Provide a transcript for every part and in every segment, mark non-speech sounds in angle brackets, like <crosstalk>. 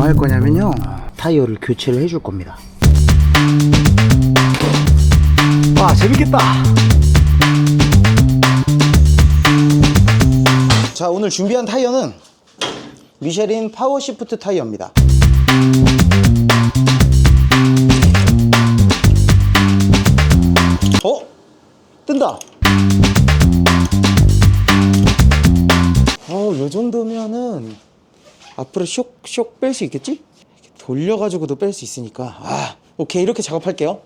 뭐 할 거냐면요. 타이어를 교체를 해줄 겁니다. 와, 재밌겠다. 자, 오늘 준비한 타이어는 미쉐린 파워 시프트 타이어입니다. 어? 뜬다. 어, 요 정도면은 앞으로 쇽쇽 뺄 수 있겠지? 이렇게 돌려가지고도 뺄 수 있으니까. 아, 오케이. 이렇게 작업할게요.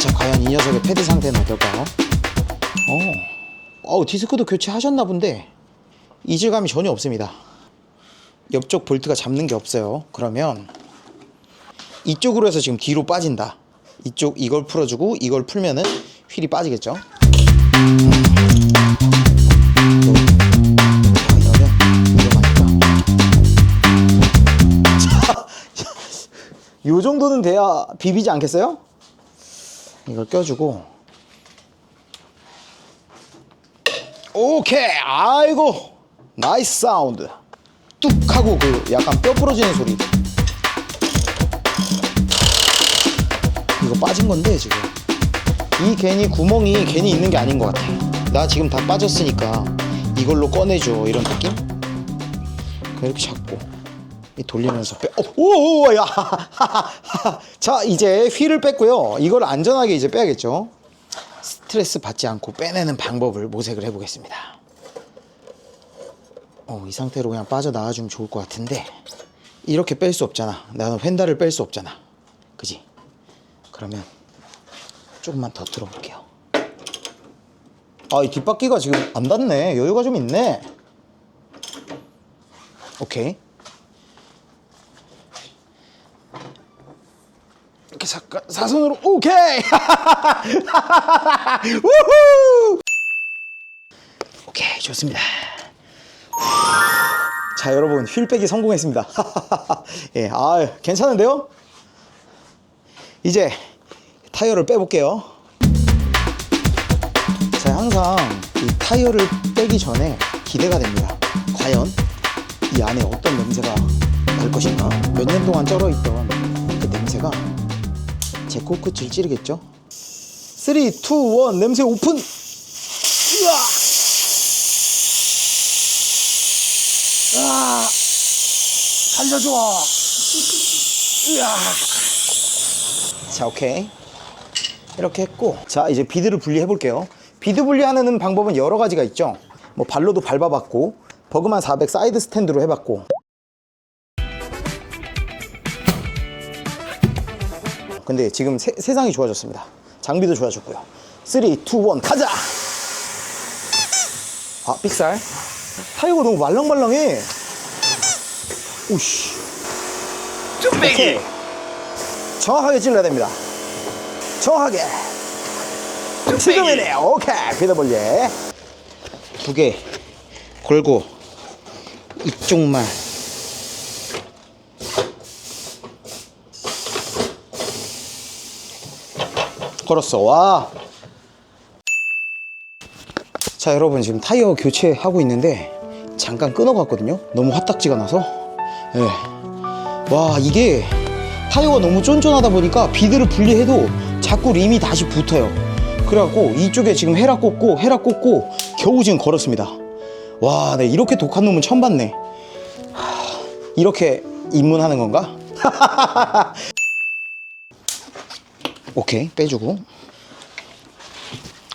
자, 과연 이 녀석의 패드 상태는 어떨까요? 어, 어우, 디스크도 교체하셨나 본데 이질감이 전혀 없습니다. 옆쪽 볼트가 잡는 게 없어요. 그러면 이쪽으로 해서 지금 뒤로 빠진다. 이쪽 이걸 풀어주고 이걸 풀면은 휠이 빠지겠죠. 요 정도는 돼야 비비지 않겠어요? 이걸 껴주고. 오케이. 아이고. 나이스 사운드. 뚝 하고 그 약간 뼈 부러지는 소리. 이거 빠진 건데 지금. 이 괜히 구멍이 괜히 있는 게 아닌 것 같아. 나 지금 다 빠졌으니까 이걸로 꺼내줘. 이런 느낌? 이렇게 잡고 이 돌리면서 빼. 어, 오, 야. <laughs> 자, 이제 휠을 뺐고요. 이걸 안전하게 이제 빼야겠죠. 스트레스 받지 않고 빼내는 방법을 모색을 해보겠습니다. 어, 이 상태로 그냥 빠져나와주면 좋을 것 같은데 이렇게 뺄 수 없잖아. 나는 휀다를 뺄 수 없잖아. 그지? 그러면 조금만 더 들어볼게요. 아, 이 뒷바퀴가 지금 안 닿네. 여유가 좀 있네. 오케이. 이렇게 잠깐 사선으로 오케이! <laughs> 우후! 오케이 좋습니다. 자 여러분 휠 빼기 성공했습니다. <laughs> 예, 아 괜찮은데요? 이제 타이어를 빼볼게요. 자 항상 이 타이어를 빼기 전에 기대가 됩니다. 과연 이 안에 어떤 냄새가 날 것인가? 몇 년 동안 쩔어있던 제 코끝을 찌르겠죠? 3, 2, 1 냄새 오픈! 으아! 으아! 살려줘! 으아! 자, 오케이. 이렇게 했고, 자, 이제 비드를 분리해 볼게요. 비드 분리하는 방법은 여러 가지가 있죠. 뭐, 발로도 밟아봤고, 버그만 400 사이드 스탠드로 해봤고, 근데 지금 세, 세상이 좋아졌습니다. 장비도 좋아졌고요. 3, 2, 1, 가자! 아, 삑살. 타이어가 너무 말랑말랑해. 오씨. 뚝배기 정확하게 찔러야 됩니다. 정확하게. 지금이네. 오케이. 비더블리. 두 개 걸고 이쪽만 걸었어. 와. 자, 여러분 지금 타이어 교체하고 있는데 잠깐 끊어갔거든요. 너무 화딱지가 나서. 예. 와, 이게 타이어가 너무 쫀쫀하다 보니까 비드를 분리해도 자꾸 림이 다시 붙어요. 그래갖고 이쪽에 지금 헤라 꽂고 헤라 꽂고 겨우 지금 걸었습니다. 와, 네, 이렇게 독한 놈은 처음 봤네. 하, 이렇게 입문하는 건가? <laughs> 오케이. 빼주고.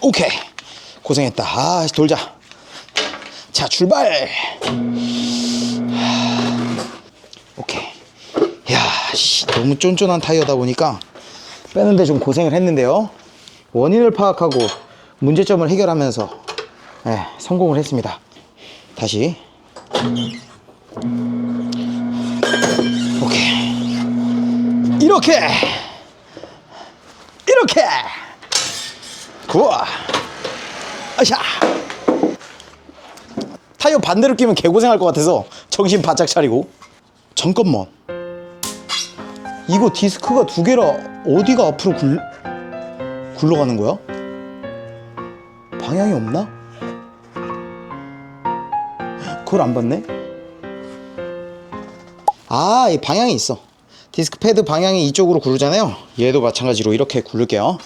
오케이. 고생했다. 아 돌자. 자 출발. 하, 오케이. 야 씨, 너무 쫀쫀한 타이어다 보니까 빼는데 좀 고생을 했는데요. 원인을 파악하고 문제점을 해결하면서 예, 성공을 했습니다. 다시. 오케이. 이렇게 이렇게 구워 아샤 타이어 반대로 끼면 개고생할 것 같아서 정신 바짝 차리고 잠깐만 이거 디스크가 두 개라 어디가 앞으로 굴, 굴러가는 거야? 방향이 없나? 그걸 안 봤네? 아, 이 방향이 있어. 디스크 패드 방향이 이쪽으로 구르잖아요. 얘도 마찬가지로 이렇게 구를게요.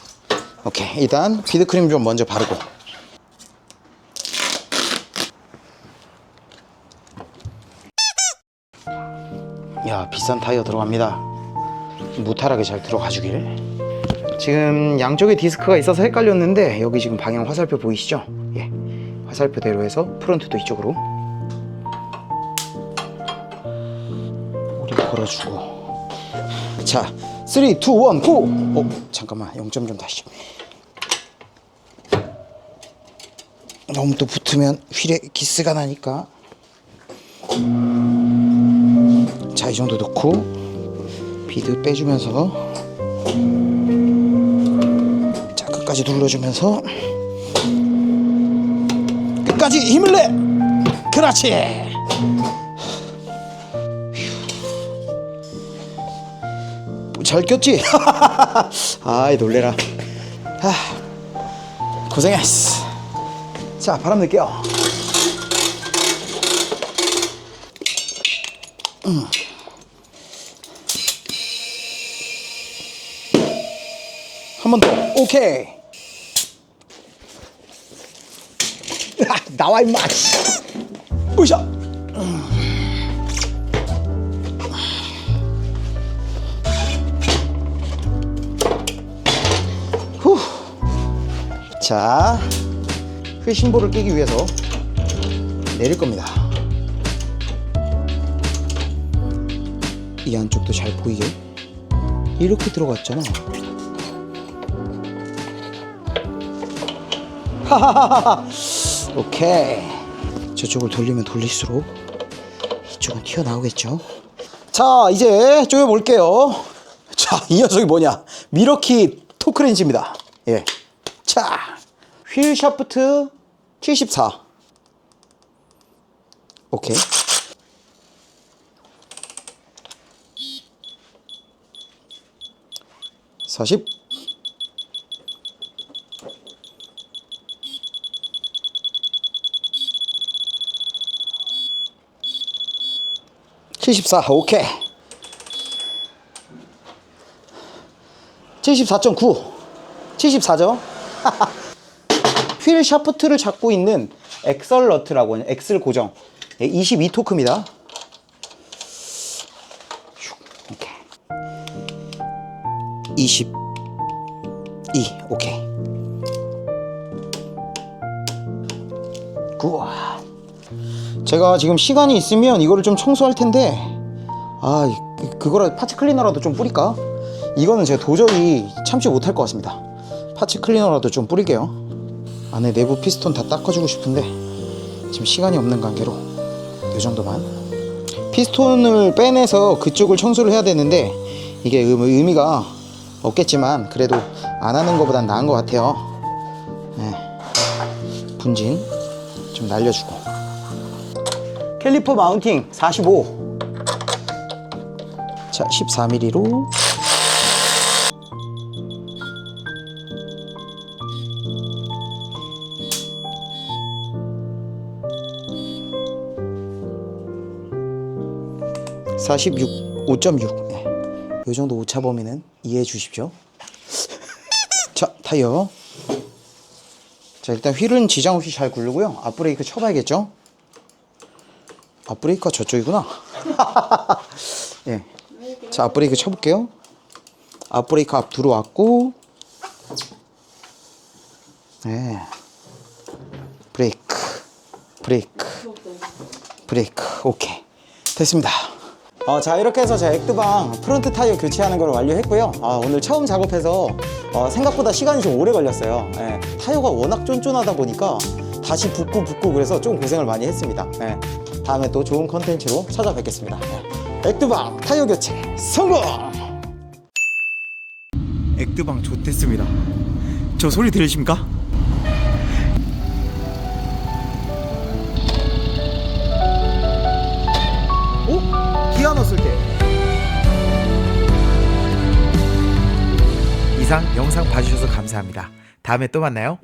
오케이. 일단 비드크림 좀 먼저 바르고. 야, 비싼 타이어 들어갑니다. 무탈하게 잘 들어가 주길. 지금 양쪽에 디스크가 있어서 헷갈렸는데 여기 지금 방향 화살표 보이시죠? 예. 화살표대로 해서 프론트도 이쪽으로 오리 걸어주고 자, 3, 2, 1, 고! 어, 잠깐만, 0점 좀 다시. 너무 또 붙으면 휠에 기스가 나니까. 자, 이 정도 넣고 비드 빼주면서 자, 끝까지 눌러주면서 끝까지 힘을 내! 그렇지! 잘 꼈지? <laughs> 아이 놀래라. 아, 고생했어 자 바람 넣을게요. 한번 더. 오케이. 아, 나와 임마. 씨. 으쌰. 후. 자, 휠 심볼을 끼기 위해서 내릴 겁니다. 이 안쪽도 잘 보이게 이렇게 들어갔잖아. 하하하하. 오케이. 저쪽을 돌리면 돌릴수록 이쪽은 튀어나오겠죠. 자, 이제 쪼여볼게요. 자, 이 녀석이 뭐냐? 미러키 토크렌치입니다. 예. 자, 휠 샤프트 74. 오케이. 사십. 칠십사 오케이 74.9 74죠 휠 샤프트를 잡고 있는 엑설러트라고 하는 엑슬 고정. 22토크입니다. 오케이. 22 오케이. 굿 제가 지금 시간이 있으면 이거를 좀 청소할 텐데 아 그- 그거라 파츠 클리너라도 좀 뿌릴까? 이거는 제가 도저히 참지 못할 것 같습니다. 파츠 클리너라도 좀 뿌릴게요 안에 내부 피스톤 다 닦아주고 싶은데 지금 시간이 없는 관계로 이 정도만 피스톤을 빼내서 그쪽을 청소를 해야 되는데 이게 의- 의미가 없겠지만 그래도 안 하는 것보단 나은 것 같아요 네. 분진 좀 날려주고 캘리퍼 마운팅 45. 자, 14mm로 (46) 5.6 네. 요 정도 오차 범위는 이해해 주십시오 자 타이어 자 일단 휠은 지장 없이 잘 굴르고요 앞브레이크 쳐봐야겠죠 앞브레이크가 저쪽이구나. <laughs> 예. 자, 앞브레이크 쳐볼게요. 앞브레이크 앞 들어왔고, 네. 브레이크, 브레이크, 브레이크. 오케이. 됐습니다. 어, 자, 이렇게 해서 제가 액드방 프론트 타이어 교체하는 걸 완료했고요. 아, 오늘 처음 작업해서 어, 생각보다 시간이 좀 오래 걸렸어요. 예. 타이어가 워낙 쫀쫀하다 보니까 다시 붓고 붓고 그래서 좀 고생을 많이 했습니다. 예. 다음에 또 좋은 컨텐츠로 찾아뵙겠습니다. 예. 액드방 타이어 교체 성공! 액드방 좋댔습니다. 저 소리 들리십니까? 기아 넣었을 때. 이상 영상 봐주셔서 감사합니다. 다음에 또 만나요.